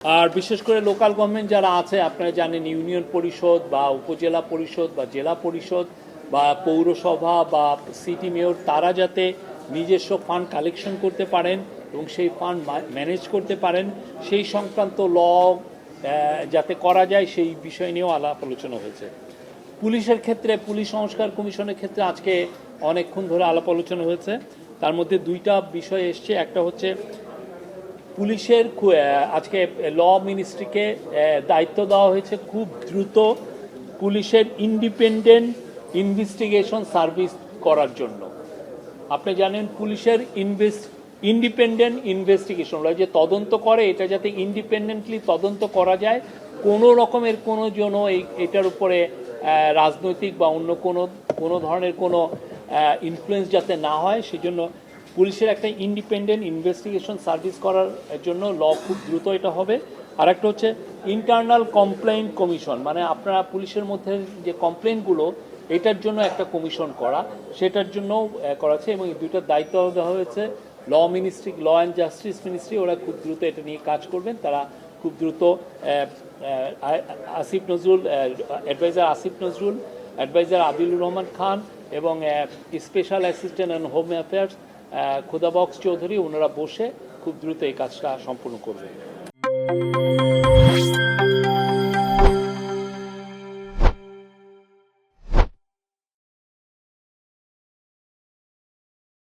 আর বিশেষ করে local government যারা আছে, আপনারা জানেন ইউনিয়ন পরিষদ বা উপজেলা পরিষদ বা জেলা পরিষদ বা পৌরসভা বা সিটি মেয়র তারা যাতে নিজস্ব ফান্ড কালেকশন করতে পারেন এবং সেই ফান্ড ম্যানেজ করতে পারেন, সেই সংক্রান্ত ল যাতে করা যায় সেই বিষয় নিয়েও আলাপ আলোচনা হয়েছে। পুলিশের ক্ষেত্রে, পুলিশ সংস্কার কমিশনের ক্ষেত্রে আজকে অনেকক্ষণ ধরে আলাপ আলোচনা হয়েছে। তার মধ্যে দুইটা বিষয় এসছে। একটা হচ্ছে পুলিশের আজকে ল মিনিস্ট্রিকে দায়িত্ব দেওয়া হয়েছে খুব দ্রুত পুলিশের ইন্ডিপেন্ডেন্ট ইনভেস্টিগেশন সার্ভিস করার জন্য। আপনি জানেন পুলিশের ইনভেস্ট, ইন্ডিপেন্ডেন্ট ইনভেস্টিগেশন যে তদন্ত করে, এটা যাতে ইন্ডিপেন্ডেন্টলি তদন্ত করা যায়, কোনো রকমের কোনো জন্য এই, এটার উপরে রাজনৈতিক বা অন্য কোনো কোনো ধরনের কোনো ইনফ্লুয়েন্স যাতে না হয়, সেজন্য পুলিশের একটা ইন্ডিপেন্ডেন্ট ইনভেস্টিগেশন সার্ভিস করার জন্য ল খুব দ্রুত এটা হবে। আর একটা হচ্ছে ইন্টারনাল কমপ্লেন কমিশন মানে আপনারা পুলিশের মধ্যে যে কমপ্লেনগুলো এটার জন্য একটা কমিশন করা, সেটার জন্য করা আছে এবং এই দুইটার দায়িত্ব দেওয়া হয়েছে। Law ministry law and justice ministry ওরা খুব দ্রুত এটা নিয়ে কাজ করবেন। তারা খুব দ্রুত আসিফ নজরুল অ্যাডভাইজার আসিফ নজরুল অ্যাডভাইজার আদিলুর রহমান খান এবং special assistant and home affairs Khudabaksh Chowdhury ওনারা বসে খুব দ্রুত এই কাজটা সম্পূর্ণ করবেন।